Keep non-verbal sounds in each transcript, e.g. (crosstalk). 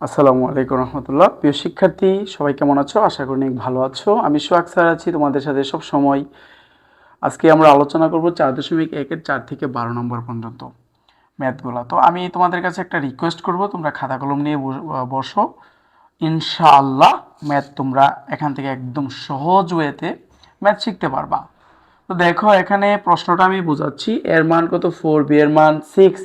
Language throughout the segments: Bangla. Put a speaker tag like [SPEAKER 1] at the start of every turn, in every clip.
[SPEAKER 1] আসসালামু আলাইকুম রহমতুল্লাহ। প্রিয় শিক্ষার্থী, সবাই কেমন আছো? আশা করি অনেক ভালো আছো। আমি সোহাগ স্যার আছি তোমাদের সাথে সব সময়। আজকে আমরা আলোচনা করব চার দশমিক একের চার থেকে বারো নম্বর পর্যন্ত ম্যাথগুলো। তো আমি তোমাদের কাছে একটা রিকোয়েস্ট করব, তোমরা খাতা কলম নিয়ে বস- ইনশাআল্লাহ ম্যাথ তোমরা এখান থেকে একদম সহজ ওয়েতে ম্যাথ শিখতে পারবা। তো দেখো, এখানে প্রশ্নটা আমি বোঝাচ্ছি। এর মান কত? ফোর, বি এর মান সিক্স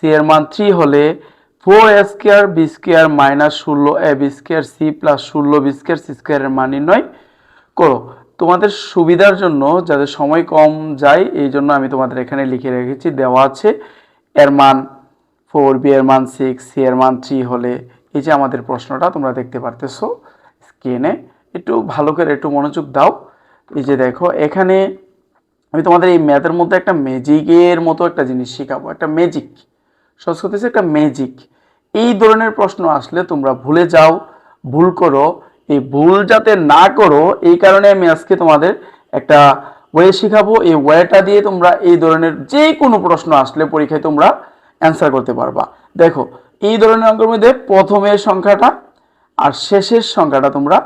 [SPEAKER 1] সি এর মান থ্রি হলে four a square b square minus ষোলো, a b square, c plus ষোলো, বি স্কোয়ার, সি স্কোয়ারের মান নির্ণয় করো, তোমাদের সুবিধার জন্য যাদের সময় কম যায়, এই জন্য আমি তোমাদের এখানে লিখে রেখেছি, দেওয়া আছে, এর মান ফোর, বি এর মান সিক্স, সি এর মান থ্রি হলে, এই যে আমাদের প্রশ্নটা তোমরা দেখতে পারতেছো স্ক্রিনে, একটু ভালো করে একটু মনোযোগ দাও। এই যে দেখো, এখানে আমি তোমাদের এই ম্যাথের মধ্যে একটা ম্যাজিকের মতো একটা জিনিস শেখাবো, একটা ম্যাজিক করতেছে একটা ম্যাজিক এই ধরনের প্রশ্ন আসলে তোমরা ভুলে যাও, ভুল করো। এই ভুল যাতে না করো, এই কারণে আমি আজকে তোমাদের একটা ওয়ে শেখাবো। এই ওয়েটা দিয়ে তোমরা এই ধরনের যে কোনো প্রশ্ন আসলে পরীক্ষায় তোমরা অ্যান্সার করতে পারবা। দেখো, এই ধরনের অঙ্কের মধ্যে প্রথমের সংখ্যাটা আর শেষের সংখ্যাটা তোমরা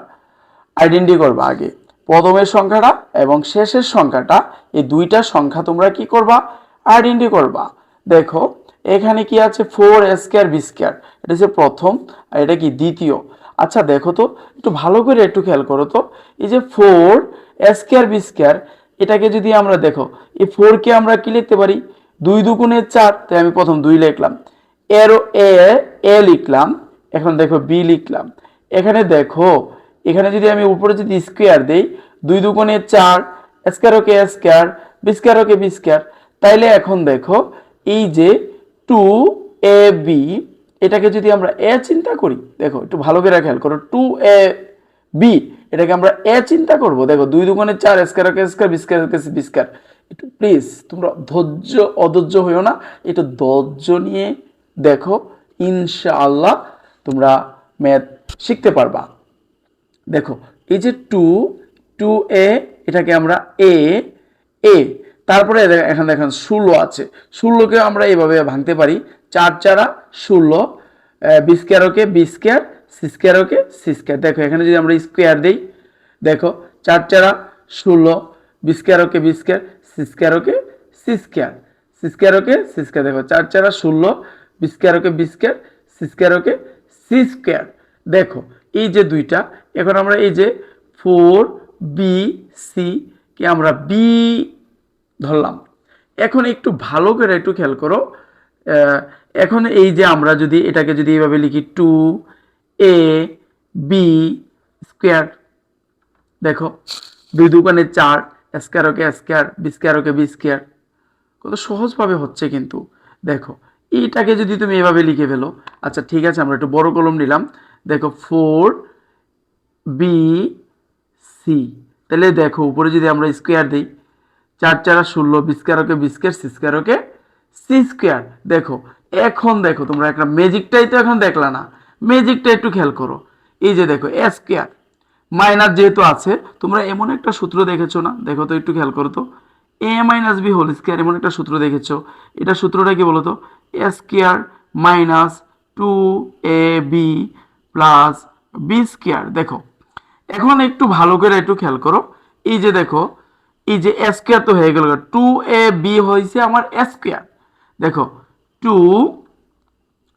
[SPEAKER 1] আইডেন্টি করবা আগে। প্রথমের সংখ্যাটা এবং শেষের সংখ্যাটা, এই দুইটা সংখ্যা তোমরা কি করবা? আইডেন্টি করবা। দেখো এখানে কি আছে? ফোর স্কোয়ার বি স্কোয়ার এটা হচ্ছে প্রথম, আর এটা কি দ্বিতীয়? আচ্ছা দেখো তো, একটু ভালো করে একটু খেয়াল করো তো। এই যে ফোর স্কোয়ার বি স্কোয়ার এটাকে যদি আমরা দেখো, এই ফোরকে আমরা কি লিখতে পারি? দুই দুগুণের চার, তাই আমি প্রথম দুই লিখলাম। এরও এ এ লিখলাম, এখন দেখো বি লিখলাম। এখানে দেখো, এখানে যদি আমি উপরে যদি স্কোয়ার দেই, দুই দুগুণে চার square okay square b square okay b square তাইলে এখন দেখো, এই যে টু এ বি এটাকে যদি আমরা এ চিন্তা করি, দেখো, একটু ভালো করে খেয়াল করো টু এ বি এটাকে আমরা এ চিন্তা করব, দেখো, দুই দুগুণে চার square okay square b square okay b square একটু প্লিজ তোমরা ধৈর্য, অধৈর্য হইও না, একটু ধৈর্য নিয়ে দেখো, ইনশাআল্লাহ তোমরা ম্যাথ শিখতে পারবা। দেখো, এই যে টু টু এ এটাকে আমরা এ এ তারপরে এখানে দেখেন ষোলো আছে। ষোলোকে আমরা এইভাবে ভাঙতে পারি। চার চারা, ষোলো বিস্কেয়ারকে বিস্কেয়ার সিস্কেয়ারকে সিস্কেয়ার দেখো, এখানে যদি আমরা স্কোয়ার দিই, দেখো, চার চারা, ষোলো বিস্কেয়ারকে বিস্কেয়ার সিস্কেয়ারকে সিস্কেয়ার সিস্কেয়ারকে সিস্কেয়ার দেখো, চার চারা, ষোলো বিস্কেয়ারকে বিস্কেয়ার সিস্কেয়ারকে সিস্কেয়ার দেখো, এই যে দুইটা, এখন আমরা এই যে ফোর বি সি কে আমরা বি ধরলাম। এখন একটু ভালো করে একটু খেয়াল করো এখন এই যে আমরা যদি এটাকে যদি এইভাবে লিখি টু এ বি স্কোয়ার দেখো, দুই দোকানে চার square okay square b square okay b square কত সহজভাবে হচ্ছে কিন্তু। দেখো, এইটাকে যদি তুমি এভাবে লিখে ফেলো আচ্ছা ঠিক আছে, আমরা একটু বড় কলম নিলাম। দেখো ফোর বি সি তাহলে দেখো, উপরে যদি আমরা স্কোয়ার দিই চার চারা ষোলো, বিস্কারকে বিস্কের, সিস্কারকে সি স্কোয়ার দেখো, এখন দেখো তোমরা একটা ম্যাজিকটাই তো এখন দেখলা না। ম্যাজিকটা একটু খেয়াল করো। এই যে দেখো এ স্কোয়ার। মাইনাস যেহেতু আছে, তোমরা এমন একটা সূত্র দেখেছ না? দেখো তো একটু খেয়াল করো তো। A minus b whole square, এমন একটা সূত্র দেখেছ। এটা সূত্রটা কি বলো তো a square minus two a b plus b square. দেখো, এখন একটু ভালো করে একটু খেয়াল করো। এই যে দেখো এই যে স্কোয়ার তো হয়ে গেল টু এ বি হয়েছে আমার স্কোয়ার দেখো টু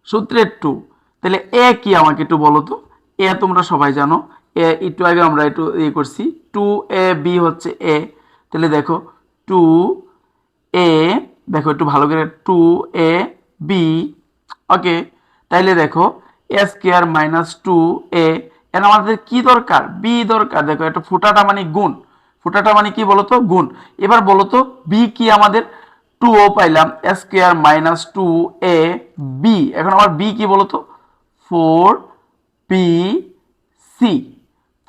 [SPEAKER 1] সূত্রের টু তাহলে এ কি আমাকে একটু বলো তো? এ তোমরা সবাই জানো। এ একটু আগে আমরা একটু ইয়ে করছি। টু এ বি হচ্ছে এ তাহলে দেখো টু এ দেখো একটু ভালো করে। টু এ বি ওকে তাইলে দেখো a square minus two a এর আমাদের কি দরকার? বি দরকার। দেখো, একটা ফুটাটা মানে গুণ। ফুটাটা মানে কি বলতো? গুণ। এবার বলতো বি কি আমাদের? টু ও পাইলাম square minus two a b এখন আমার বি কি বলতো? Four b c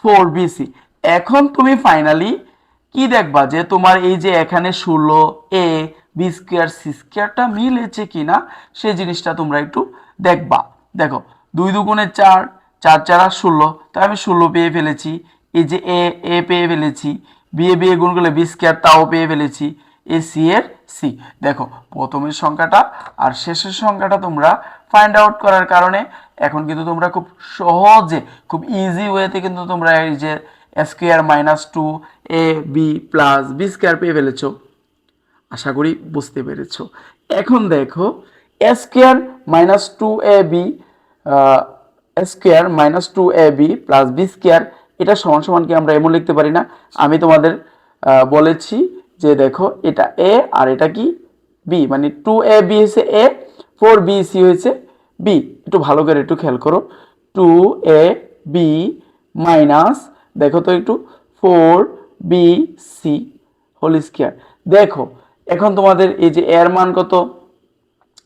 [SPEAKER 1] four b c এখন তুমি ফাইনালি কি দেখবা যে তোমার এই যে এখানে ষোলো এ বি স্কোয়ার সি স্কোয়ারটা মিলেছে কিনা, সেই জিনিসটা তোমরা একটু দেখবা। দেখো, দুই দুগুণে চার চার, চারা ষোলো তাই আমি ষোলো পেয়ে ফেলেছি। এই যে এ এ পেয়ে ফেলেছি। বিয়ে বিয়ে গুণ করলে বি স্কোয়ার তাও পেয়ে ফেলেছি। এ সি এর সি দেখো, প্রথমের সংখ্যাটা আর শেষের সংখ্যাটা তোমরা ফাইন্ড আউট করার কারণে এখন কিন্তু তোমরা খুব সহজে, খুব ইজি ওয়েতে কিন্তু তোমরা এই যে square minus two a b plus b square পেয়ে ফেলেছো। আশা করি বুঝতে পেরেছ। এখন দেখো square minus two a b square minus two a b plus b square এটা সমান সমান কি আমরা এমন লিখতে পারি না? আমি তোমাদের বলেছি যে দেখো, এটা এ আর এটা কি? বি মানে টু এ বি হয়েছে এ ফোর বি সি হয়েছে বি একটু ভালো করে একটু খেয়াল করো। টু এ বি মাইনাস দেখো তো একটু four b c whole square দেখো, এখন তোমাদের এই যে এর মান কত?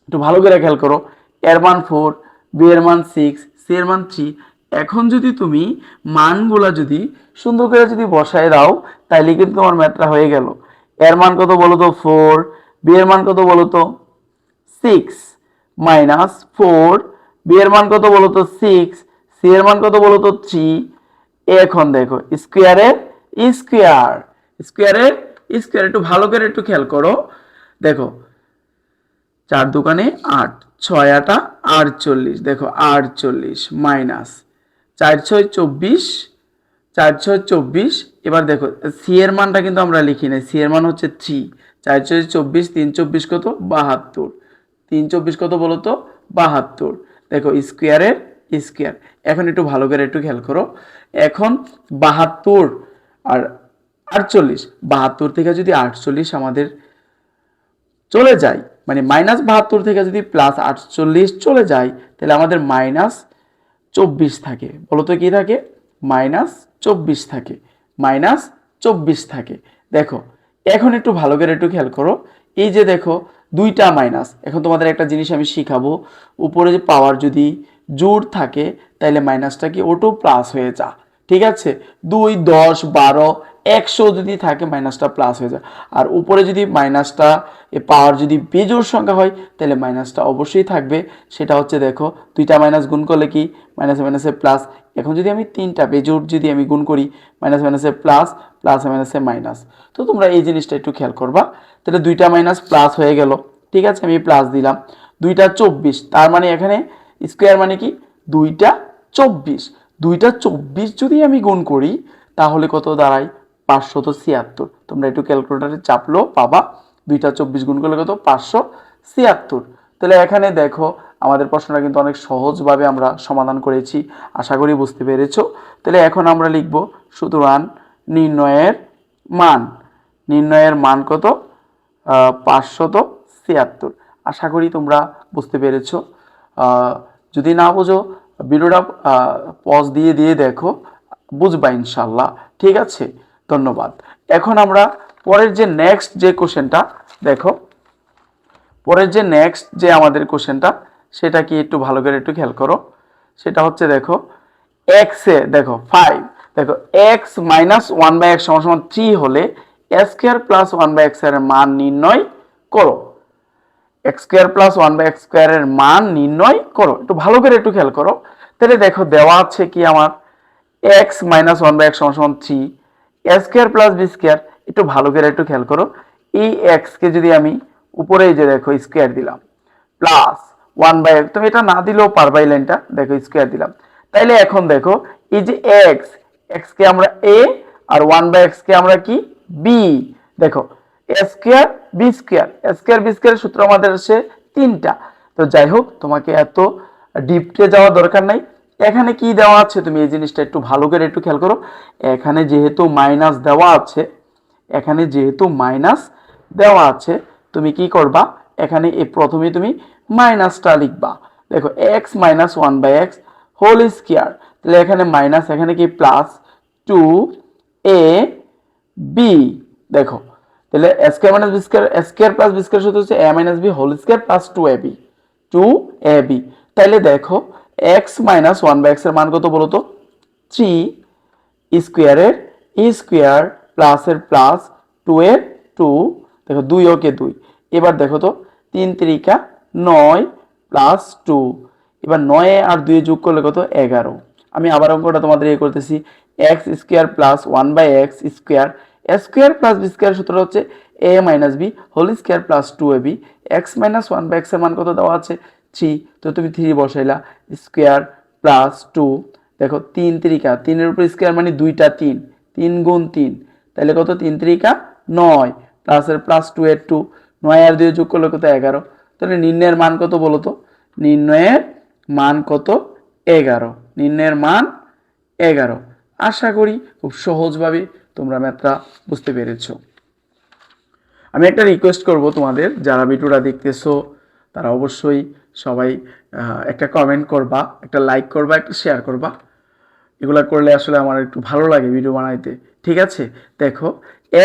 [SPEAKER 1] একটু ভালো করে খেয়াল করো। এর মান ফোর বি এর মান সিক্স সি এর মান থ্রি এখন যদি তুমি মানগুলা যদি সুন্দর করে যদি বসায় দাও, তাইলে কিন্তু তোমার ম্যাথটা হয়ে গেল। এর মান কত বলো তো? ফোর। বি এর মান কত বলো তো? সিক্স। Minus four. বি এর মান কত বলো তো? সিক্স। সি এর মান কত বলো তো? থ্রি। এখন দেখো, স্কোয়ারের স্কোয়ার। স্কোয়ারের স্কোয়ার, একটু ভালো করে একটু খেয়াল করো। দেখো, চার দোকানে আট, ছয় আটা আটচল্লিশ। দেখো, আটচল্লিশ মাইনাস চার ছয় চব্বিশ, চার ছয় চব্বিশ, এবার দেখো সি এর মানটা কিন্তু আমরা লিখি নাই সি এর মান হচ্ছে থ্রি চার ছয় চব্বিশ, তিন চব্বিশ কত? বাহাত্তর। তিন চব্বিশ কত বলো তো? বাহাত্তর। দেখো স্কোয়ারের স্কোয়ার এখন একটু ভালো করে একটু খেয়াল করো। এখন বাহাত্তর আর আটচল্লিশ, বাহাত্তর থেকে যদি আটচল্লিশ আমাদের চলে যায় মানে মাইনাস বাহাত্তর থেকে যদি প্লাস আটচল্লিশ চলে যায়, তাহলে আমাদের মাইনাস চব্বিশ থাকে। বলো তো কী থাকে? মাইনাস চব্বিশ থাকে। মাইনাস চব্বিশ থাকে। দেখো, এখন একটু ভালো করে একটু খেয়াল করো। এই যে দেখো, দুইটা মাইনাস। এখন তোমাদের একটা জিনিস আমি শিখাবো। উপরে যে পাওয়ার যদি জোর থাকে তাহলে মাইনাসটা কি ওটো প্লাস হয়ে যা। ঠিক আছে? দুই, দশ, বারো একশো যদি থাকে, মাইনাসটা প্লাস হয়ে যায়। আর উপরে যদি মাইনাসটা, এ পাওয়ার যদি বেজোর সংখ্যা হয়, তাহলে মাইনাসটা অবশ্যই থাকবে। সেটা হচ্ছে দেখো, দুইটা মাইনাস গুণ করলে কি? মাইনাসে মাইনাসে প্লাস এখন যদি আমি তিনটা বেজোর যদি আমি গুণ করি মাইনাস মাইনাসে প্লাস প্লাস মাইনাসে মাইনাস তো তোমরা এই জিনিসটা একটু খেয়াল করবা। তাহলে দুইটা মাইনাস প্লাস হয়ে গেল। ঠিক আছে, আমি প্লাস দিলাম। দুইটা চব্বিশ, তার মানে এখানে স্কোয়ার মানে কি? দুইটা চব্বিশ। দুইটা চব্বিশ যদি আমি গুণ করি, তাহলে কত দাঁড়ায়? পাঁচশত ছিয়াত্তর। তোমরা একটু ক্যালকুলেটারে চাপলো, পাবা। দুইটা চব্বিশ গুণ করলে কত? পাঁচশো ছিয়াত্তর। তাহলে এখানে দেখো, আমাদের প্রশ্নটা কিন্তু অনেক সহজভাবে আমরা সমাধান করেছি। আশা করি বুঝতে পেরেছ। তাহলে এখন আমরা লিখব, সুতরাং নির্ণয়ের মান। নির্ণয়ের মান কত? পাঁচশত ছিয়াত্তর। আশা করি তোমরা বুঝতে পেরেছ। যদি না বোঝো, ভিডিওটা পজ দিয়ে দিয়ে দেখো, বুঝবা ইনশাল্লাহ ঠিক আছে? ধন্যবাদ। এখন আমরা পরের যে নেক্সট যে কোশ্চেনটা দেখো, পরের যে নেক্সট যে আমাদের কোশ্চেনটা সেটা কি একটু ভালো করে একটু খেয়াল করো। সেটা হচ্ছে দেখো এক্স দেখো ফাইভ দেখো x minus one by x সমান সমান থ্রি হলে স্কোয়ার প্লাস ওয়ান বাই এক্সের মান নির্ণয় করো। X square plus one by x স্কোয়ারের মান নির্ণয় করো। একটু ভালো করে একটু খেয়াল করো। তাহলে দেখো দেওয়া আছে কি আমার? X minus one by x সমান সমান three x square plus b square, একটু ভালো করে একটু খেয়াল করো। এই এক্সকে যদি আমি উপরে যে দেখো স্কোয়ার দিলাম প্লাস ওয়ান বাই তুমি এটা না দিলেও পারবা এই লাইনটা দেখো স্কোয়ার দিলাম। তাইলে এখন দেখো, এই যে এক্স এক্স কে আমরা এ আর ওয়ান বাই এক্স কে আমরা কি? বি দেখো a square b square square b square সূত্র আমাদের আছে তিনটা। তো যাই হোক, তোমাকে এত ডিপটে যাওয়া দরকার নাই। এখানে কি দেওয়া আছে? তুমি এই জিনিসটা একটু ভালো করে একটু খেয়াল করো। এখানে যেহেতু মাইনাস দেওয়া আছে, এখানে যেহেতু মাইনাস দেওয়া আছে, তুমি কি করবা? এখানে এই প্রথমে তুমি মাইনাসটা লিখবা। দেখো x minus one by x whole square তাহলে এখানে মাইনাস এখানে কি প্লাস টু এ বি দেখো, তাহলে square minus b square square plus b square সূত্র হচ্ছে a minus b whole square plus two a b two a b তাইলে দেখো এক্স মাইনাস ওয়ান বাই এক্সের মান কত বলো তো? থ্রি স্কোয়ারের স্কোয়ার প্লাসের প্লাস টু এর টু দেখো দুই ওকে দুই। এবার দেখো তো, তিন তিরিকা নয় প্লাস টু এবার নয় আর দুই যোগ করলে কত? এগারো। আমি আবার অঙ্কটা তোমাদের ইয়ে করতেছি। X square plus one by x square square plus b square সূত্র হচ্ছে a minus b whole square plus two a b x minus one by এক্সের মান কত দেওয়া আছে? থ্রি, তো তুমি থ্রি বসাইলা, স্কোয়ার প্লাস টু। দেখো, তিন ত্রিকা, তিনের উপর স্কোয়ার মানে দুইটা তিন তিন গুণ তিন। তাহলে কত? তিন ত্রিকা, নয়। প্লাসের প্লাস টু এর টু নয় আর দুই যোগ করলে কত? এগারো। তাহলে নির্ণয়ের মান কত বলো তো? নির্ণয়ের মান কত? এগারো। নির্ণয়ের মান এগারো। আশা করি খুব সহজভাবে তোমরা ম্যাথটা বুঝতে পেরেছ। আমি একটা রিকোয়েস্ট করব তোমাদের, যারা ভিডিওটা দেখতেছো, তারা অবশ্যই সবাই একটা কমেন্ট করবা, একটা লাইক করবা, একটা শেয়ার করবা। এগুলো করলে আসলে আমার একটু ভালো লাগে ভিডিও বানাইতে। ঠিক আছে? দেখো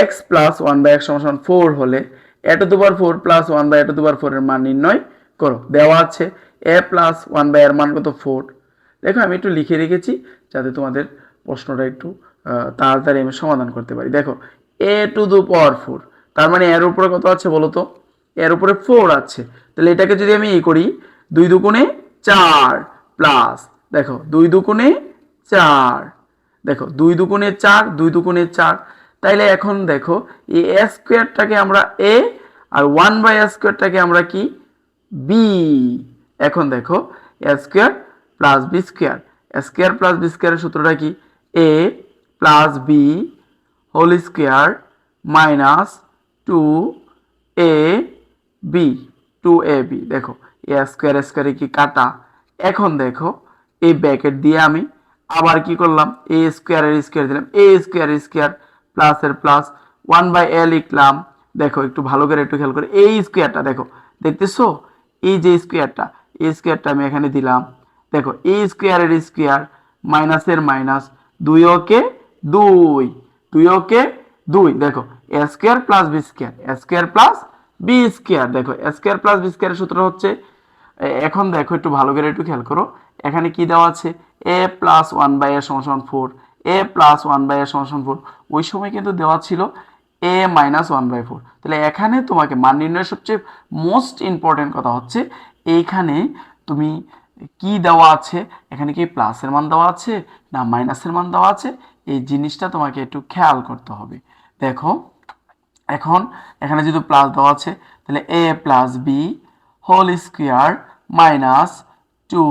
[SPEAKER 1] x plus one by x সমান ফোর হলে এ টু দুবার four plus one by a two দুবার ফোরের মান নির্ণয় করো। দেওয়া আছে এ প্লাস ওয়ান বাই এর মান কত? ফোর দেখো, আমি একটু লিখে রেখেছি যাতে তোমাদের প্রশ্নটা একটু তাড়াতাড়ি আমি সমাধান করতে পারি। দেখো এ টু দু পাওয়ার ফোর তার মানে এর উপরে কত আছে বলো তো? এর উপরে ফোর আছে। তাহলে এটাকে যদি আমি ই করি, দুই দুগুণে চার প্লাস দেখো, দুই দুগুণে চার, দেখো, দুই দুগুণে চার, দুই দুগুণে চার, তাইলে এখন দেখো, এই এ স্কোয়ারটাকে আমরা এ আর ওয়ান বাই এ স্কোয়ারটাকে আমরা কি? বি এখন দেখো a square plus b square square plus b স্কোয়ারের সূত্রটা কি? A plus b whole square minus two a b two a b দেখো এ স্কোয়ার স্কোয়ারে কি কাটা? এখন দেখো, এই ব্যাকেট দিয়ে আমি আবার কি করলাম? এ স্কোয়ারের স্কোয়ার দিলাম। এ স্কোয়ার স্কোয়ার প্লাসের প্লাস ওয়ান বাই এ লিখলাম। দেখো, একটু ভালো করে একটু খেয়াল করে। এই স্কোয়ারটা দেখো, দেখতেছো? এই যে স্কোয়ারটা এই স্কোয়ারটা আমি এখানে দিলাম। দেখো এই স্কোয়ারের স্কোয়ার মাইনাসের মাইনাস দুই ওকে দুই দুই ওকে দুই। দেখো a square plus b square a square plus b square দেখো স্কোয়ার প্লাস বি স্কোয়ারের সূত্র হচ্ছে এখন দেখো একটু ভালো করে একটু খেয়াল করো, এখানে কি দেওয়া আছে? এ প্লাস ওয়ান বাই এর সমান four a plus one by এর সমান ফোর ওই সময় কিন্তু দেওয়া ছিল a minus one by four তাহলে এখানে তোমাকে মান নির্ণয়ের সবচেয়ে মোস্ট ইম্পর্টেন্ট কথা হচ্ছে, এইখানে তুমি কি দেওয়া আছে? এখানে কি প্লাসের মান দেওয়া আছে না মাইনাসের মান দেওয়া আছে? এই জিনিসটা তোমাকে একটু খেয়াল করতে হবে, দেখো। এখন, এখানে যেহেতু প্লাস দেওয়া আছে, তাহলে a plus b whole square minus two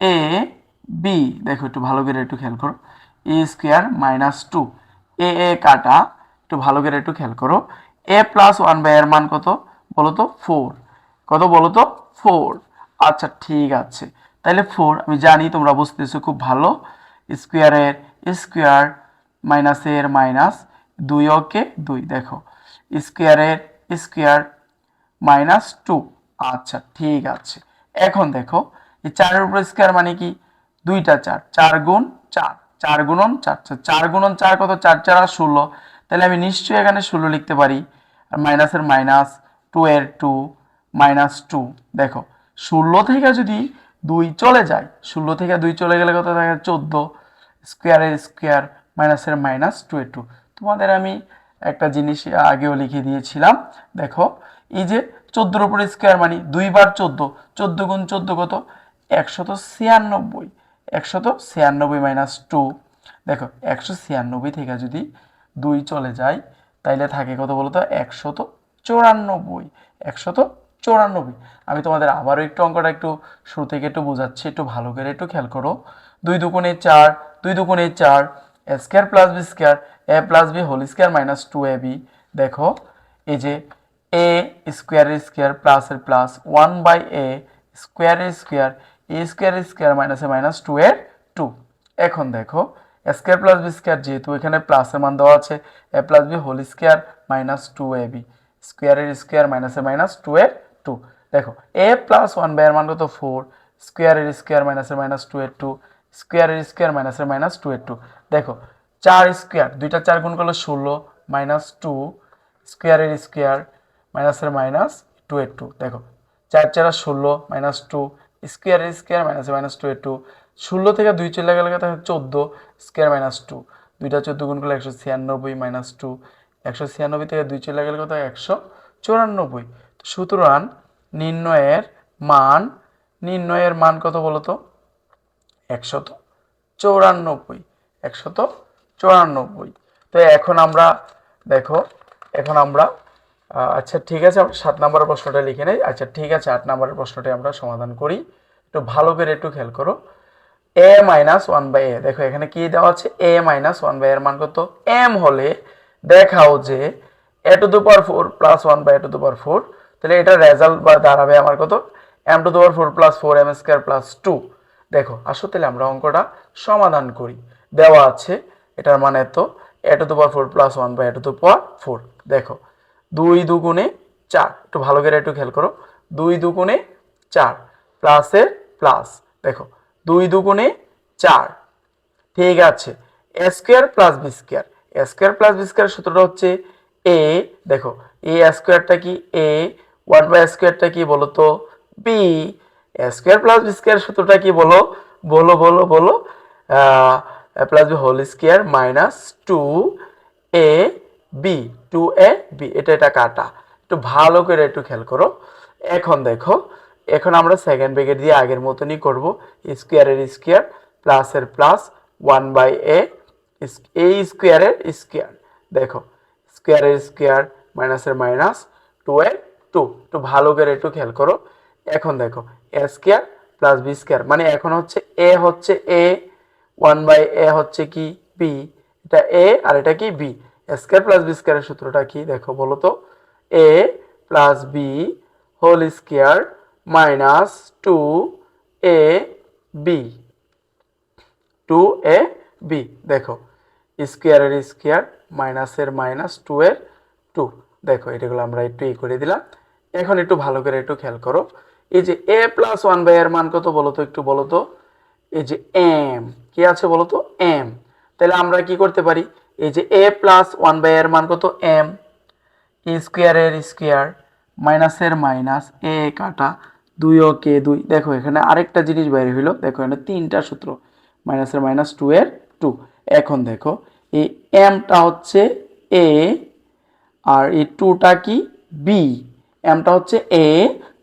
[SPEAKER 1] a b দেখো, একটু ভালো করে একটু খেয়াল করো। A square minus two a a কাটা, একটু ভালো করে একটু খেয়াল করো। এ প্লাস ওয়ান বাই এর মান কত? বলো তো ফোর কত বলো তো? ফোর আচ্ছা ঠিক আছে। তাহলে ফোর আমি জানি তোমরা বুঝতেছো খুব ভালো। স্কোয়ারের স্কোয়ার মাইনাসের মাইনাস দুই ওকে দুই, দেখো স্কোয়ারের স্কোয়ার মাইনাস টু। আচ্ছা ঠিক আছে। এখন দেখো, এই চারের উপর স্কোয়ার মানে কি? দুইটা চার চার গুণ চার চার গুণন চার। চার চার গুণন চার কত? চার চার আর ষোলো। তাহলে আমি নিশ্চয়ই এখানে ষোলো লিখতে পারি। আর মাইনাসের মাইনাস টু এর টু, মাইনাস টু। দেখো, ষোলো থেকে যদি দুই চলে যায়, ষোলো থেকে দুই চলে গেলে কত থাকে? চোদ্দ। স্কোয়ারের স্কোয়ার মাইনাসের মাইনাস টু এর টু। তোমাদের আমি একটা জিনিস আগেও লিখে দিয়েছিলাম। দেখো, এই যে চোদ্দোর উপরে স্কোয়ার মানে দুইবার চোদ্দ চোদ্দ গুণ চোদ্দ কত? একশত ছিয়ানব্বই। একশত ছিয়ানব্বই মাইনাস টু দেখো, একশো ছিয়ানব্বই থেকে যদি দুই চলে যায়, তাইলে থাকে কত বলো তো একশত চৌরানব্বই। একশত চৌরানব্বই। আমি তোমাদের আবারও একটু অঙ্কটা একটু শুরু থেকে একটু বোঝাচ্ছি, একটু ভালো করে একটু খেয়াল করো। দুই দুগুণে চার, দুই দুগুণে চার square plus b square a plus b whole square minus two a b দেখো, এই যে এ স্কোয়ারের স্কোয়ার প্লাসের প্লাস ওয়ান বাই এ স্কোয়ারের স্কোয়ার এ স্কোয়ারের স্কোয়ার মাইনাসে মাইনাস টু এর টু এখন দেখো স্কোয়ার প্লাস বি স্কোয়ার যেহেতু এখানে প্লাসের মান দেওয়া আছে a plus b whole square minus two a b স্কোয়ারের স্কোয়ার মাইনাসে মাইনাস টু এর টু দেখো এ প্লাস ওয়ান বাই এর মান কত? ফোর স্কোয়ারের স্কোয়ার মাইনাসের মাইনাস টু এর টু স্কোয়ারের স্কোয়ার মাইনাসের মাইনাস টু এর টু দেখো চার স্কোয়ার, দুইটা চার গুণ করলে ষোলো মাইনাস টু স্কোয়ারের স্কোয়ার মাইনাসের মাইনাস টু এর টু দেখো, চার চার ষোলো মাইনাস টু স্কোয়ারের স্কোয়ার মাইনাসের মাইনাস টু এর টু ষোলো থেকে দুই চলে গেলে তাহলে চোদ্দ, স্কোয়ার মাইনাস টু দুইটা চোদ্দ গুণ করলে একশো ছিয়ানব্বই মাইনাস টু একশো ছিয়ানব্বই থেকে দুই চলে গেলে কত? একশো চুরানব্বই। সুতরাং নির্ণয়ের মান নির্ণয়ের মান কত বলো তো একশত চৌরানব্বই। একশত চৌরানব্বই। তো এখন আমরা, দেখো, এখন আমরা আচ্ছা ঠিক আছে, আমরা সাত নম্বরের প্রশ্নটা লিখে নেই। আচ্ছা ঠিক আছে, আট নম্বরের প্রশ্নটা আমরা সমাধান করি। একটু ভালো করে একটু খেয়াল করো। A minus one by a, দেখো, এখানে কি দেওয়া আছে? এ মাইনাস ওয়ান বাই এর মান কত? এম হলে দেখাও যে a to the power four plus one by a to the power four, তাহলে এটা রেজাল্ট বা দাঁড়াবে আমার কত? M to the power four plus four, m square plus two. দেখো, আসো, তাহলে আমরা অঙ্কটা সমাধান করি। দেওয়া আছে এটার মানে তো a to the power four plus one by a to the power four দেখো, দুই দুগুণে চার, একটু ভালো করে একটু খেয়াল করো। দুই দুগুণে চার প্লাসের প্লাস দেখো, দুই দুগুণে চার, ঠিক আছে। A square plus b square a square plus b square সূত্রটা হচ্ছে এ দেখো এ স্কোয়ারটা কি এ ওয়ান বাই স্কোয়ারটা কি বলো তো b square plus b square সূত্রটা কি বলো? বলো বলো বলো plus b whole square minus two a b two a b এটা এটা কাটা। একটু ভালো করে একটু খেয়াল করো। এখন দেখো, এখন আমরা সেকেন্ড ব্রেকেট দিয়ে আগের মতনই করব। স্কোয়ারের স্কোয়ার প্লাসের plus one by a a স্কোয়ারের স্কোয়ার দেখো স্কোয়ারের স্কোয়ার মাইনাসের মাইনাস টু এ টু একটু ভালো করে একটু খেয়াল করো। এখন দেখো a square plus b square মানে এখন হচ্ছে এ হচ্ছে এ ওয়ান বাই এ হচ্ছে কি বি এটা এ আর এটা কি বি স্কোয়ার প্লাস বি স্কোয়ারের সূত্রটা কি? দেখো, বলো তো। A plus b whole square minus two a b two a b দেখো স্কোয়ারের স্কোয়ার মাইনাসের মাইনাস টু এর টু দেখো, এটাগুলো আমরা একটু ই করে দিলাম। এখন একটু ভালো করে একটু খেয়াল করো। এই যে এ প্লাস ওয়ান বাই এর মান কত বলো তো, একটু বলো তো। এই যে এম কি আছে বলো তো এম তাহলে আমরা কি করতে পারি? এই যে এ প্লাস ওয়ান বাই এর মান কত? এম এ স্কোয়ারের স্কোয়ার মাইনাসের মাইনাস এ কাটা দুই ও কে দুই। দেখো, এখানে আরেকটা জিনিস বাইরে হইল। দেখো, এখানে তিনটা সূত্র মাইনাসের মাইনাস টু এর টু এখন দেখো, এই এমটা হচ্ছে এ আর এই টুটা কি? বি এমটা হচ্ছে এ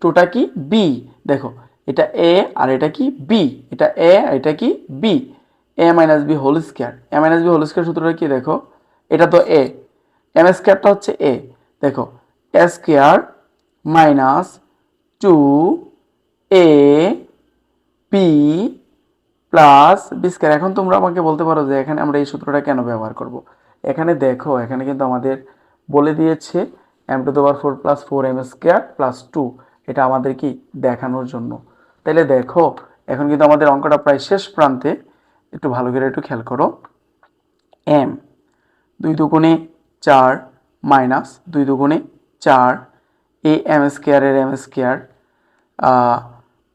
[SPEAKER 1] টুটা কি? বি দেখো এটা এ আর এটা কি বি এটা এ আর এটা কি b a minus b whole square a minus b whole square সূত্রটা কি দেখো? এটা তো এ এম স্কোয়ারটা হচ্ছে এ দেখো a square minus two a p plus b square এখন তোমরা আমাকে বলতে পারো যে এখানে আমরা এই সূত্রটা কেন ব্যবহার করব। এখানে দেখো, এখানে কিন্তু আমাদের বলে দিয়েছে এম টু দেওয়ার four plus four m square plus two এটা আমাদের কি দেখানোর জন্য? তাহলে দেখো, এখন কিন্তু আমাদের অঙ্কটা প্রায় শেষ প্রান্তে। একটু ভালো করে একটু খেয়াল করো। এম দুই দুগুণে চার মাইনাস দুই দুগুণে চার, এ এম স্কোয়ারের এম স্কোয়ার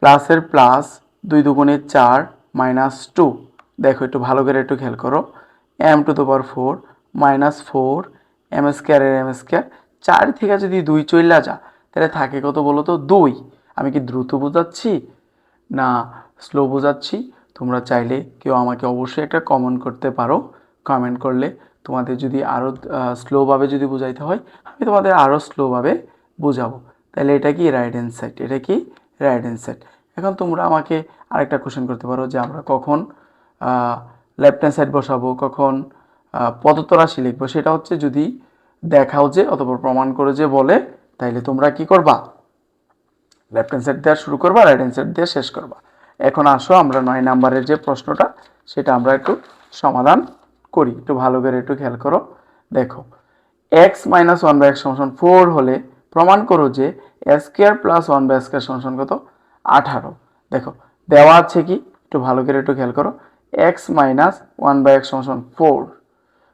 [SPEAKER 1] প্লাসের প্লাস দুই দুগুণে চার মাইনাস টু। দেখো, একটু ভালো করে একটু খেয়াল করো। M to the power four minus four, m স্কোয়ারের এম স্কোয়ার। চার থেকে যদি দুই চইলা যা তাহলে থাকে কত বলো তো দুই। আমি কি দ্রুত বোঝাচ্ছি? না স্লো বোঝাচ্ছি। তোমরা চাইলে কেউ আমাকে অবশ্যই একটা কমেন্ট করতে পারো। কমেন্ট করলে তোমাদের যদি আরও স্লোভাবে যদি বোঝাইতে হয় আমি তোমাদের আরও স্লোভাবে বোঝাবো। তাহলে এটা কি রাইট হ্যান্ড সাইড এটা কি রাইট হ্যান্ড সাইড এখন তোমরা আমাকে আরেকটা কোশ্চেন করতে পারো যে আমরা কখন লেফট হ্যান্ড সাইড বসাবো কখন আহ, প্রদত্ত রাশি লিখব। সেটা হচ্ছে যদি দেখাও যে অথবা প্রমাণ করে যে বলে তাইলে তোমরা কি করবা? লেফট হ্যান্ড সাইড দেওয়া শুরু করবা রাইট হ্যান্ড সাইড দিয়ে শেষ করবা। এখন আসো, আমরা নয় নাম্বারের যে প্রশ্নটা, সেটা আমরা একটু সমাধান করি। একটু ভালো করে একটু খেয়াল করো। দেখো x minus one by x সমান ফোর হলে প্রমাণ করো যে square plus one by square সমান কত? আঠারো। দেখো, দেওয়া আছে কি? একটু ভালো করে একটু খেয়াল করো। X minus one by X সমান ফোর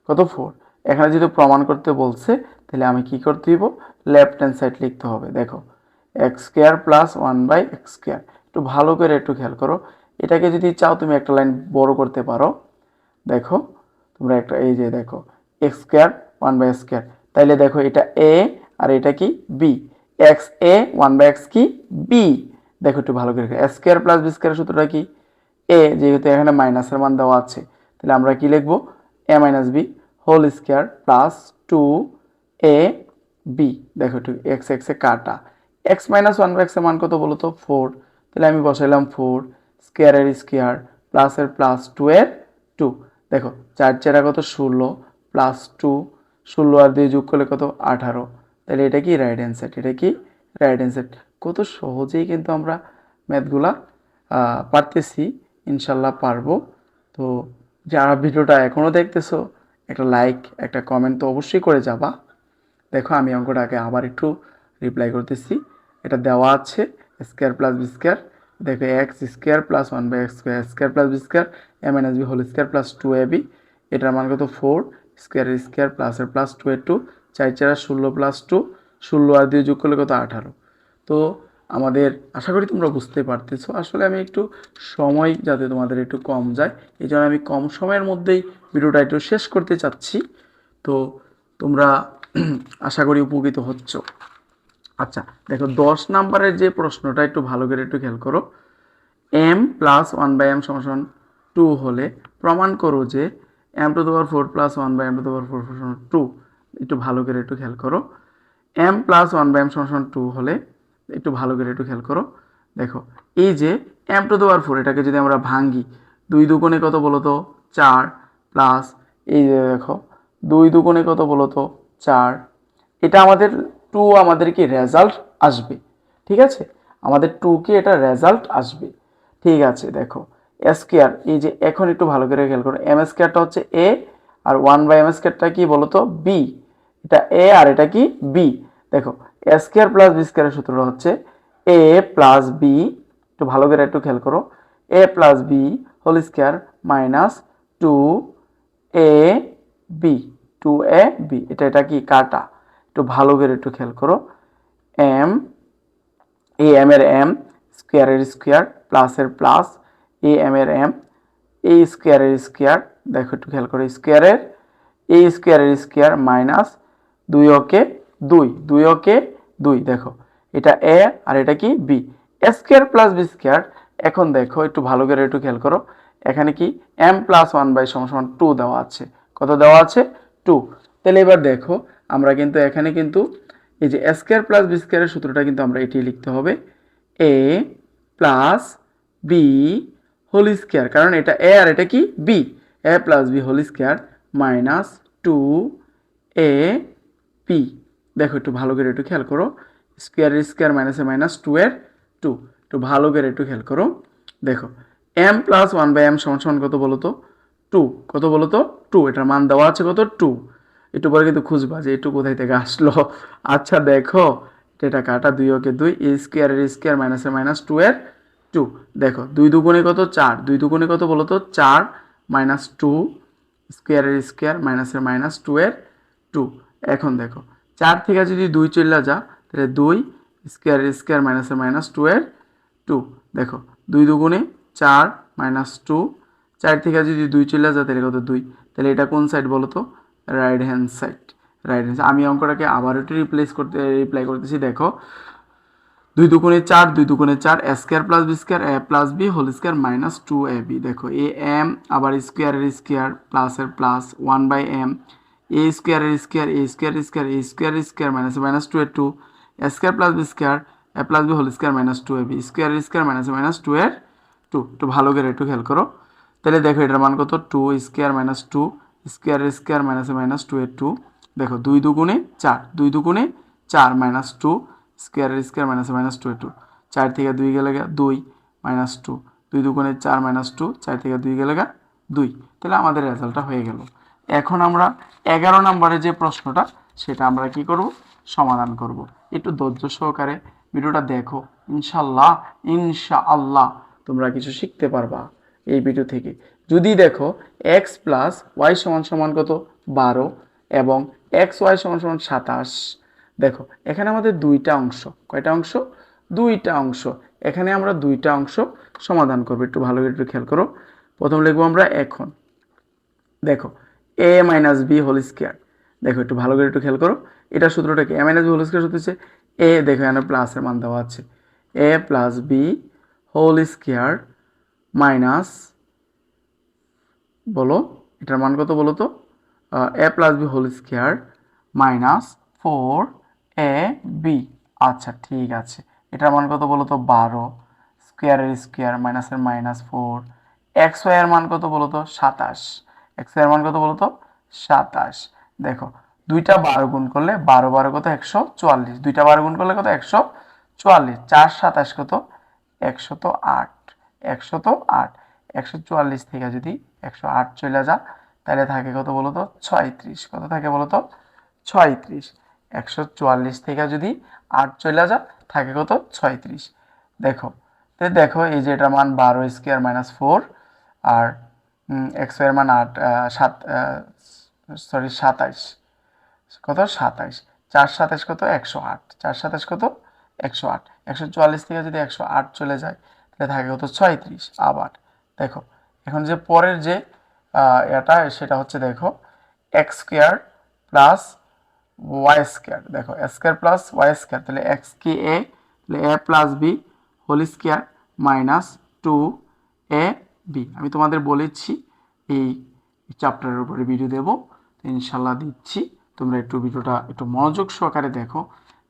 [SPEAKER 1] কত ফোর এখানে যদি প্রমাণ করতে বলছে, তাহলে আমি কি করতে দিব লেফট হ্যান্ড সাইড লিখতে হবে। দেখো X square plus one by X square. একটু ভালো করে একটু খেয়াল করো। এটাকে যদি চাও তুমি একটা লাইন বড় করতে পারো। দেখো, তোমরা একটা, এই যে দেখো, X square one by square. তাইলে দেখো এটা এ আর এটা কি B. X A one by X কি বি। দেখো একটু ভালো করে। X square plus B square সূত্রটা কি? এ, যেহেতু এখানে মাইনাসের মান দেওয়া আছে তাহলে আমরা কি লিখব? A minus B whole square plus two A B. দেখো একটু এক্স এক্সে কাটা। এক্স মাইনাস ওয়ান বাই এক্সের মান কত বলো তো ফোর তাহলে আমি বসাইলাম ফোর স্কোয়ারের স্কোয়ার প্লাসের প্লাস টু এর টু দেখো, চার চারা কত? ষোলো প্লাস টু ষোলো আর দিয়ে যোগ করলে কত? আঠারো। তাহলে এটা কি রাইট অ্যান্সার এটা কি রাইট অ্যান্সার কত সহজেই কিন্তু আমরা ম্যাথগুলা পারতেছি। ইনশাল্লাহ পারব। তো যারা ভিডিওটা এখনও দেখতেছো, একটা লাইক একটা কমেন্ট তো অবশ্যই করে যাবা। দেখো, আমি অঙ্কটাকে আবার একটু রিপ্লাই করতেছি। এটা দেওয়া আছে স্কোয়ার প্লাস বি স্কোয়ার দেখো X square plus one by X square square plus B square M N S B whole square plus two A B এটার মান কত? ফোর স্কোয়ার স্কোয়ার প্লাসের প্লাস টু এ টু চার চার ষোলো প্লাস টু ষোলো আর দিয়ে যোগ করলে কত? আঠারো। তো আমাদের, আশা করি তোমরা বুঝতে পারতেছো। আসলে আমি একটু সময় যাতে তোমাদের একটু কম যায়, এই জন্য আমি কম সময়ের মধ্যেই ভিডিওটা একটু শেষ করতে চাচ্ছি। তো তোমরা (clears throat) আশা করি উপকৃত হচ্ছ। আচ্ছা দেখো দশ নাম্বারের যে প্রশ্নটা একটু ভালো করে একটু খেয়াল করো। M plus one by M সমান টু হলে প্রমাণ করো যে M to the power four plus one by M to the power four সমান টু একটু ভালো করে একটু খেয়াল করো। M plus one by M সমান টু হলে একটু ভালো করে একটু খেয়াল করো। দেখো, এই যে এম টু দেওয়ার ফোর এটাকে যদি আমরা ভাঙ্গি, দুই দুগুণে কত বলো তো? চার প্লাস এই যে দেখো, দুই দুগুণে কত বলো তো? চার। এটা আমাদের টু আমাদের কি রেজাল্ট আসবে, ঠিক আছে? আমাদের টু কি এটা রেজাল্ট আসবে, ঠিক আছে? দেখো স্কোয়ার এই যে এখন একটু ভালো করে খেয়াল করো এম স্কোয়ারটা হচ্ছে এ আর ওয়ান বাই এম স্কোয়ারটা কি বলো তো বি এটা এ আর এটা কি বি দেখো স্কোয়ার প্লাস বি স্কোয়ারের সূত্রটা হচ্ছে এ প্লাস বি একটু ভালো করে একটু খেয়াল করো A plus B whole square minus two A B two A B এটা এটা কি কাটা? ভালো করে একটু খেয়াল করো। এম এ এম এর এম স্কোয়ারের স্কোয়ার প্লাসের প্লাস এ এম এর এম এ স্কোয়ারের স্কোয়ার দেখো একটু খেয়াল করো স্কোয়ারের এ স্কোয়ারের স্কোয়ার মাইনাস দুই ওকে দুই দুই ওকে দুই, দেখো। এটা এ আর এটা কি B square plus B square এখন দেখো একটু ভালো করে একটু খেয়াল করো। এখানে কি এম প্লাস ওয়ান বাই সমান সমান টু দেওয়া আছে। কত দেওয়া আছে? টু তাহলে এবার দেখো আমরা কিন্তু এখানে কিন্তু এই যে স্কোয়ার প্লাস বি স্কোয়ারের সূত্রটা কিন্তু আমরা এটি লিখতে হবে A plus B whole square কারণ এটা এ আর এটা কি? B A plus B whole square minus two A P দেখো একটু ভালো করে একটু খেয়াল করো স্কোয়ারের স্কোয়ার মাইনাসে মাইনাস টু এর টু একটু ভালো করে একটু খেয়াল করো। দেখো M plus one by M সমান সমান কত বলো তো টু কত বলো তো টু এটার মান দেওয়া আছে কত? টু একটু পরে কিন্তু খুঁজবা যে একটু কোথায় থেকে আসলো। আচ্ছা দেখো, এটা কাটা দুই ওকে দুই এ স্কোয়ারের স্কোয়ার মাইনাসের মাইনাস টু এর টু দেখো, দুই দুগুণে কত? চার। দুই দুগুণে কত বলো তো? চার মাইনাস টু স্কোয়ারের স্কোয়ার মাইনাসের মাইনাস টু এর টু এখন দেখো, চার থেকে যদি দুই চলে যা তাহলে দুই স্কোয়ারের স্কোয়ার মাইনাসের মাইনাস টু এর টু দেখো, দুই দুগুণে চার মাইনাস টু চার থেকে যদি দুই চলে যায় তাহলে কত? দুই। তাহলে এটা কোন সাইড বলো তো? Right hand side right hand আমি অঙ্কটাকে আবার একটু রিপ্লেস করতে রিপ্লাই করতেছি, দেখো। দুই দুগুণে চার, দুই দুগুণে চার A square plus B square A plus B whole square minus two A B দেখো এ এম আবার স্কোয়ারের স্কোয়ার প্লাসের plus one by M A স্কোয়ারের square A square square A square square minus minus two এর two A square plus B square A plus B whole square minus two A B square square minus minus two এর টু একটু ভালো করে একটু খেয়াল করো। তাহলে দেখো, এটার মান কত? Two square minus two square square minus minus two এর টু দেখো, দুই দুগুণে চার। দুই দুগুণে চার minus two square square minus minus two এর টু চার থেকে দুই গেলে গা দুই মাইনাস টু দুই দুগুণে চার মাইনাস টু চার থেকে দুই গেলে গা দুই। তাহলে আমাদের রেজাল্টটা হয়ে গেল। এখন আমরা এগারো নম্বরের যে প্রশ্নটা, সেটা আমরা কি করব? সমাধান করব। একটু ধৈর্য সহকারে ভিডিওটা দেখো। ইনশাল্লাহ ইনশাআল্লাহ। তোমরা কিছু শিখতে পারবা এই ভিডিও থেকে। যদি দেখো এক্স প্লাস ওয়াই সমান সমান কত? বারো এবং এক্স ওয়াই সমান সমান সাতাশ। দেখো, এখানে আমাদের দুইটা অংশ। কয়টা অংশ? দুইটা অংশ। এখানে আমরা দুইটা অংশ সমাধান করব। একটু ভালো করে একটু খেয়াল করো। প্রথম লিখব আমরা এখন। দেখো A minus B whole square দেখো, একটু ভালো করে একটু খেয়াল করো। এটা সূত্রটা কি? A minus B whole square সূত্র হচ্ছে এ দেখো, এখানে প্লাসের মান দেওয়া আছে। A plus B whole square minus বলো, এটার মান কত বলো তো? A plus B whole square minus four A B আচ্ছা ঠিক আছে। এটার মান কত বলো তো? বারো। স্কোয়ারের স্কোয়ার মাইনাসের মাইনাস ফোর এক্স ওয়াই এর মান কত বলো তো? সাতাশ। এক্স ওয়াই এর মান কত বলো তো? সাতাশ। দেখো, দুইটা বারো গুণ করলে বারো বারো কত? একশো চুয়াল্লিশ। দুইটা বারো গুণ করলে কত? একশো চুয়াল্লিশ। চার সাতাশ কত? একশত আট। একশত আট। একশো চুয়াল্লিশ থেকে যদি একশো আট চলে যা, তাহলে থাকে কত বলো তো ছয়ত্রিশ। কত থাকে বলো তো ছয়ত্রিশ। একশো চুয়াল্লিশ থেকে যদি আট চলে যা, থাকে কত? ছয়ত্রিশ। দেখো, তো দেখো এই যে এটার মান বারো স্কোয়ার মাইনাস ফোর আর এক্সের মান আট সাত সরি সাতাইশ। কত? সাতাইশ। চার সাতাইশ কত? একশো আট। চার সাতাইশ কত? একশো আট। একশো চুয়াল্লিশ থেকে যদি একশো আট চলে যায়, তাহলে থাকে কত? ছয়ত্রিশ। আবার দেখো এখন যে পরের যে এটা সেটা হচ্ছে দেখো X square plus Y square দেখো স্কোয়ার প্লাস ওয়াই স্কোয়ার তাহলে এক্স কে এ তাহলে A plus B whole square minus two A B আমি তোমাদের বলেছি, এই চ্যাপ্টারের উপরে ভিডিও দেবো ইনশাল্লাহ দিচ্ছি। তোমরা একটু ভিডিওটা একটু মনোযোগ সহকারে দেখো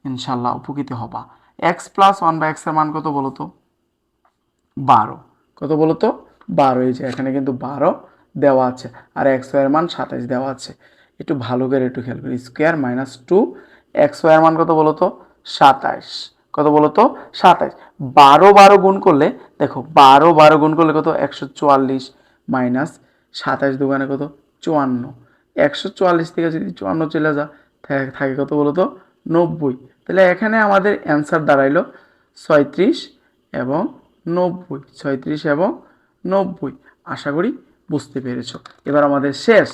[SPEAKER 1] ইনশাল্লাহ উপকৃত হবা। এক্স প্লাস ওয়ান বা এক্সের মান কত বলো তো বারো। কত বলো তো বারো যে, এখানে কিন্তু বারো দেওয়া আছে। আর এক্স ওয়ার মান সাতাইশ দেওয়া আছে। একটু ভালো করে একটু খেয়াল করি। স্কোয়ার মাইনাস টু এক্স ওয়ার মান কত বলো তো? সাতাইশ। কত বলো তো? সাতাইশ। বারো বারো গুণ করলে, দেখো, বারো বারো গুণ করলে কত? একশো চুয়াল্লিশ মাইনাস সাতাইশ দোকানে কত? চুয়ান্ন। একশো চুয়াল্লিশ থেকে যদি চুয়ান্ন চলে যা থাকে কত বলো তো? নব্বই। তাহলে এখানে আমাদের অ্যান্সার দাঁড়াইলো ছয়ত্রিশ এবং নব্বই। ছয়ত্রিশ এবং নব্বই। আশা করি বুঝতে পেরেছ। এবার আমাদের শেষ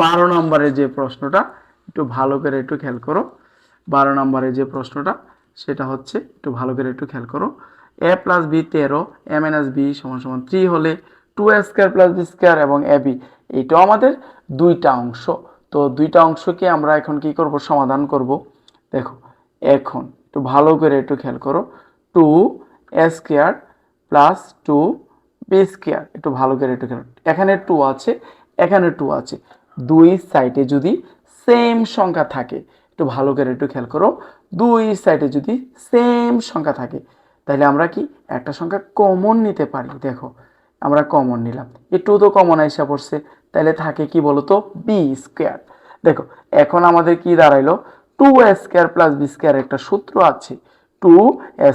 [SPEAKER 1] বারো নম্বরের যে প্রশ্নটা, একটু ভালো করে একটু খেয়াল করো। বারো নম্বরের যে প্রশ্নটা, সেটা হচ্ছে একটু ভালো করে একটু খেয়াল করো। এ প্লাস বি তেরো এ মাইনাস বি সমান সমান থ্রি হলে two A square plus B square এবং এ বি এইটাও আমাদের দুইটা অংশ। তো দুইটা অংশকে আমরা এখন কি করব? সমাধান করব। দেখো, এখন একটু ভালো করে একটু খেয়াল করো। Two A square plus two B square, একটু ভালো করে একটু এখানে টু আছে, এখানে টু আছে। দুই সাইডে যদি সেম সংখ্যা থাকে, একটু ভালো করে একটু খেয়াল করো, দুই সাইডে যদি সেম সংখ্যা থাকে, তাহলে আমরা কি একটা সংখ্যা কমন নিতে পারি? দেখো, আমরা কমন নিলাম। এই টু তো কমন আইসা পড়ছে, তাহলে থাকে কি বলতো? বি স্কোয়ার দেখো, এখন আমাদের কি দাঁড়াইলো? Two square plus B square একটা সূত্র আছে। Two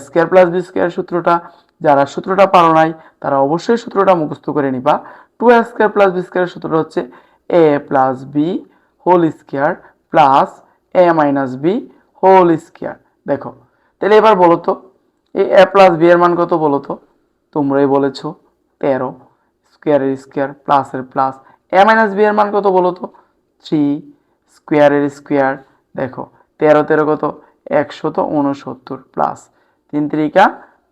[SPEAKER 1] square plus B square সূত্রটা যারা সূত্রটা পারো নাই, তারা অবশ্যই সূত্রটা মুখস্থ করে নিবা। Two A square plus B square সূত্রটা হচ্ছে A plus B whole square plus A minus B whole square দেখো, তাহলে এবার বলো তো, এই এ প্লাস বি এর মান কত বলো তো? তোমরাই বলেছ তেরো স্কোয়ারের স্কোয়ার প্লাসের প্লাস এ মাইনাস বি এর মান কত বলো তো? থ্রি স্কোয়ারের স্কোয়ার দেখো, তেরো তেরো কত? একশত উনসত্তর প্লাস তিন তিরিকা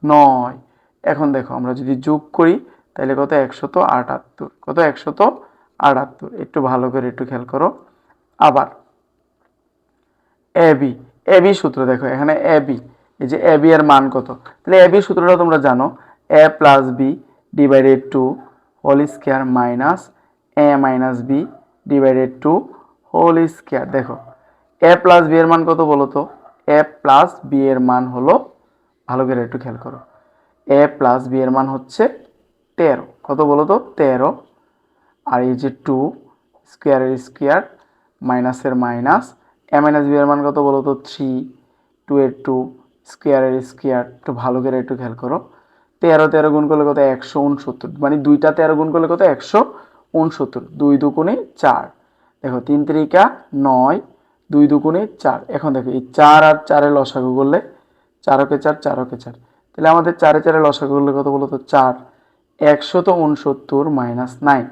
[SPEAKER 1] নয়। এখন দেখো, আমরা যদি যোগ করি, তাহলে কত? একশত আটাত্তর। কত? একশত আটাত্তর। একটু ভালো করে একটু খেয়াল করো। আবার এবি এবি সূত্র দেখো, এখানে এবি এই যে এবি এর মান কত? তাহলে এবি সূত্রটা তোমরা জানো A plus B divided two whole square minus A minus B divided two whole square দেখো এ প্লাস বি এর মান কত বলো তো? এ প্লাস বি এর মান হলো, ভালো করে একটু খেয়াল করো। এ প্লাস বি এর মান হচ্ছে তেরো। কত বলো তো? তেরো। আর এই যে টু স্কোয়ারের স্কোয়ার মাইনাসের মাইনাস এ মাইনাস বি এর মান কত বলো তো? থ্রি টু এর টু স্কোয়ারের স্কোয়ার একটু ভালো করে একটু খেয়াল করো। তেরো তেরো গুণ করলে কত? একশো উনসত্তর। মানে দুইটা তেরো গুণ করলে কত? একশো উনসত্তর। দুই দুগুণে চার। দেখো, তিন তিরিকা নয়, দুই দুগুণে চার। এখন দেখো, এই চার আর চারে লসাগু করলে চারকে চার চারকে চার। তাহলে আমাদের চারে চারে লসাগু করলে কত বলো তো, চার। একশত উনসত্তর মাইনাস নাইন।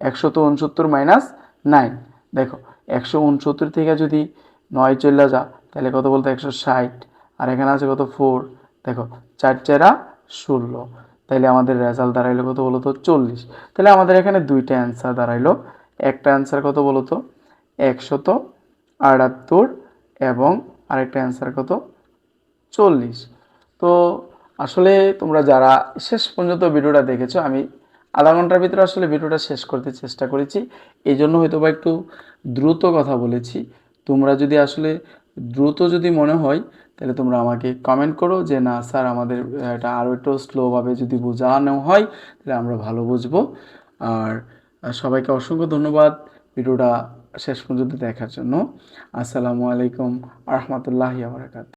[SPEAKER 1] একশত উনসত্তর মাইনাস নাইন। দেখো, একশো উনসত্তর থেকে যদি নয় চলে যা তাহলে কত বলতো? একশো ষাট। আর এখানে আছে কত? ফোর। দেখো, চার চেরা ষোলো। তাহলে আমাদের রেজাল্ট দাঁড়াইলো কত বলো তো? চল্লিশ। তাহলে আমাদের এখানে দুইটা অ্যান্সার দাঁড়াইলো। একটা অ্যান্সার কত বলো তো? একশত আটাত্তর এবং আরেকটা অ্যান্সার কত? চল্লিশ। তো আসলে তোমরা যারা শেষ পর্যন্ত ভিডিওটা দেখেছ, আমি আধা ঘণ্টার ভিতরে আসলে ভিডিওটা শেষ করতে চেষ্টা করেছি। এই জন্য হয়তো বা একটু দ্রুত কথা বলেছি। তোমরা যদি আসলে দ্রুত যদি মনে হয়, তাহলে তোমরা আমাকে কমেন্ট করো যে, না স্যার, আমাদের এটা আরও একটু স্লোভাবে যদি বোঝানো হয়, তাহলে আমরা ভালো বুঝব। আর সবাইকে অসংখ্য ধন্যবাদ ভিডিওটা শেষ পর্যন্ত দেখার জন্য। আসসালামু আলাইকুম রহমতুল্লাহ বারাকাত।